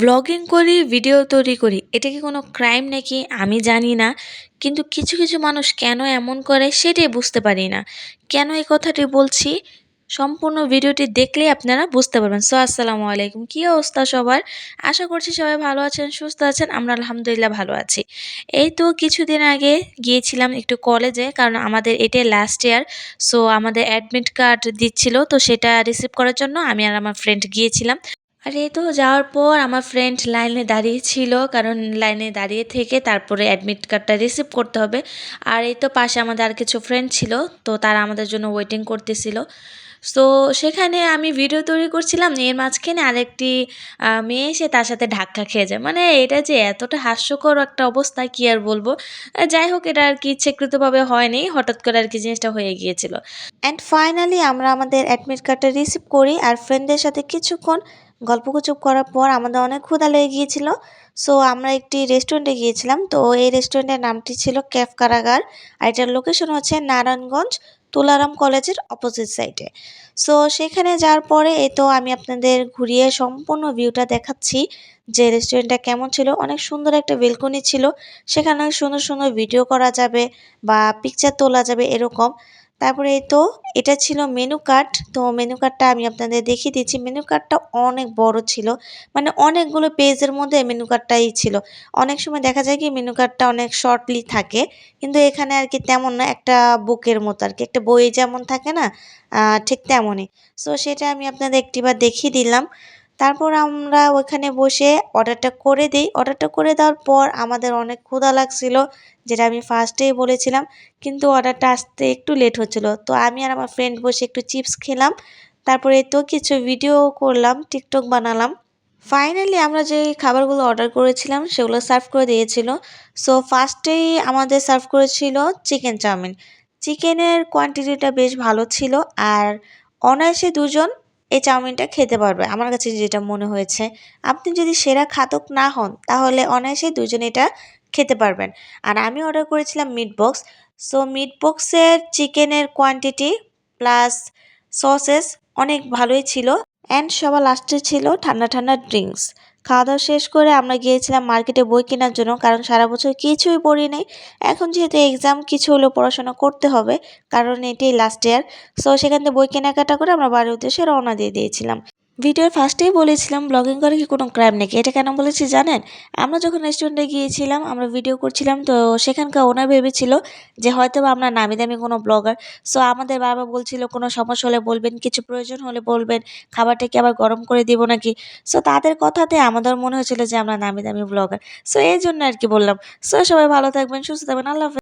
Blogging করি video তৈরি করি, এটা কি কোনো ক্রাইম নাকি? আমি জানি না। কিন্তু কিছু কিছু মানুষ কেন এমন করে সেটাই বুঝতে পারি না। কেন এই কথাটি বলছি? সম্পূর্ণ ভিডিওটি দেখলেই আপনারা বুঝতে পারবেন। সো আসসালামু আলাইকুম। কী অবস্থা সবার? আশা করছি সবাই ভালো আছেন, সুস্থ আছেন। আমরা আলহামদুলিল্লাহ ভালো আছি। এই তো কিছুদিন আগে গিয়েছিলাম একটু কলেজে কারণ আমাদের এটাই লাস্ট ইয়ার সো আমাদের অ্যাডমিট কার্ড দিচ্ছিল, তো সেটা রিসিভ করার জন্য আমি আর আমার ফ্রেন্ড গিয়েছিলাম। আর এই তো যাওয়ার পর আমার ফ্রেন্ড লাইনে দাঁড়িয়ে ছিল, কারণ লাইনে দাঁড়িয়ে থেকে তারপরে অ্যাডমিট কার্ডটা রিসিভ করতে হবে। আর এই তো পাশে আমাদের আর কিছু ফ্রেন্ড ছিল, তো তারা আমাদের জন্য ওয়েটিং করতেছিল। সো সেখানে আমি ভিডিও তৈরি করছিলাম, এর মাঝখানে আরেকটি মেয়ে এসে তার সাথে ধাক্কা খেয়ে যায়। মানে এটা যে এতটা হাস্যকর একটা অবস্থা, কি আর বলব? যাই হোক, এটা আর কি ইচ্ছাকৃতভাবে হয়নি, হঠাৎ করে আর কি জিনিসটা হয়ে গিয়েছিল। অ্যান্ড ফাইনালি আমরা আমাদের অ্যাডমিট কার্ডটা রিসিভ করি, আর ফ্রেন্ডদের সাথে কিছুক্ষণ গল্পগুজব করার পর আমাদের অনেক ক্ষুধা লেগে গিয়েছিল। সো আমরা একটি রেস্টুরেন্টে গিয়েছিলাম। তো এই রেস্টুরেন্টের নামটি ছিল ক্যাফ কারাগার আর এটার লোকেশন হচ্ছে নারায়ণগঞ্জ তুলারাম কলেজের অপোজিট সাইডে সো সেখানে যাওয়ার পরে এই তো আমি আপনাদের ঘুরিয়ে সম্পূর্ণ ভিউটা দেখাচ্ছি যে রেস্টুরেন্টটা কেমন ছিল। অনেক সুন্দর একটা বেলকনি ছিল। সেখানে সুন্দর সুন্দর ভিডিও করা যাবে বা পিকচার তোলা যাবে এরকম। তারপরে তো, এটা ছিল মেনু কার্ড তো মেনু কার্ডটা আমি আপনাদের দেখিয়ে দিচ্ছি। মেনু কার্ডটা অনেক বড় ছিল। মানে অনেকগুলো পেজের মধ্যে মেনু কার্ডটাই ছিল। অনেক সময় দেখা যায় কি মেনু কার্ডটা অনেক শর্টলি থাকে। কিন্তু এখানে আর কি তেমন না, একটা বুকের মতো আর কি। একটা বই যেমন থাকে না ঠিক তেমনই। সো সেটা আমি আপনাদের একটিবার দেখিয়ে দিলাম। তারপর আমরা ওইখানে বসে অর্ডারটা করে দিই। অর্ডারটা করে দেওয়ার পর আমাদের অনেক ক্ষুধা লাগছিল, যেটা আমি ফার্স্টেই বলেছিলাম। কিন্তু অর্ডারটা আসতে একটু লেট হচ্ছিল। তো আমি আর আমার ফ্রেন্ড বসে একটু চিপস খেলাম। তারপরে তো কিছু ভিডিও করলাম টিকটক বানালাম। ফাইনালি আমরা যে খাবারগুলো অর্ডার করেছিলাম, সেগুলো সার্ভ করে দিয়েছিল। সো ফার্স্টেই আমাদের সার্ভ করেছিল চিকেন চাউমিন। চিকেনের কোয়ান্টিটিটা বেশ ভালো ছিল। আর অনায়াসে দুজন এই চাউমিনটা খেতে পারবে। আমার কাছে যেটা মনে হয়েছে, আপনি যদি সেরা খাতক না হন, তাহলে অনায়াসে দুজন এটা খেতে পারবেন। আর আমি অর্ডার করেছিলাম মিট বক্স সো মিট বক্সের চিকেনের কোয়ান্টিটি প্লাস সসেস অনেক ভালোই ছিল অ্যান্ড সবার লাস্টে ছিল ঠান্ডা ঠান্ডা ড্রিঙ্কস খাওয়া দাওয়া শেষ করে আমরা গিয়েছিলাম মার্কেটে বই কেনার জন্য, কারণ সারা বছর কিছুই পড়ি নেই এখন যেহেতু এক্সাম কিছু হলেও পড়াশোনা করতে হবে, কারণ এটি লাস্ট ইয়ার সো সেখান থেকে বই কেনাকাটা করে আমরা বাড়ির উদ্দেশ্যে রওনা দিয়ে দিয়েছিলাম। ভিডিওর ফার্স্টেই বলেছিলাম ব্লগিং করে কি কোনো ক্রাইম নাকি? এটা কেন বলেছি জানেন? আমরা যখন রেস্টুরেন্টে গিয়েছিলাম, আমরা ভিডিও করছিলাম, তো সেখানকার ওনার ভেবেছিল যে হয়তো আমরা নামি দামি কোনো ব্লগার সো আমাদের বাবা বলছিল, কোনো সমস্যা হলে বলবেন, কিছু প্রয়োজন হলে বলবেন, খাবারটা কি আবার গরম করে দিব নাকি? সো তাদের কথাতে আমাদের মনে হয়েছিল যে আমরা নামি দামি ব্লগার সো এই জন্য আর কি বললাম। সো সবাই ভালো থাকবেন, সুস্থ থাকবেন, আল্লাহ।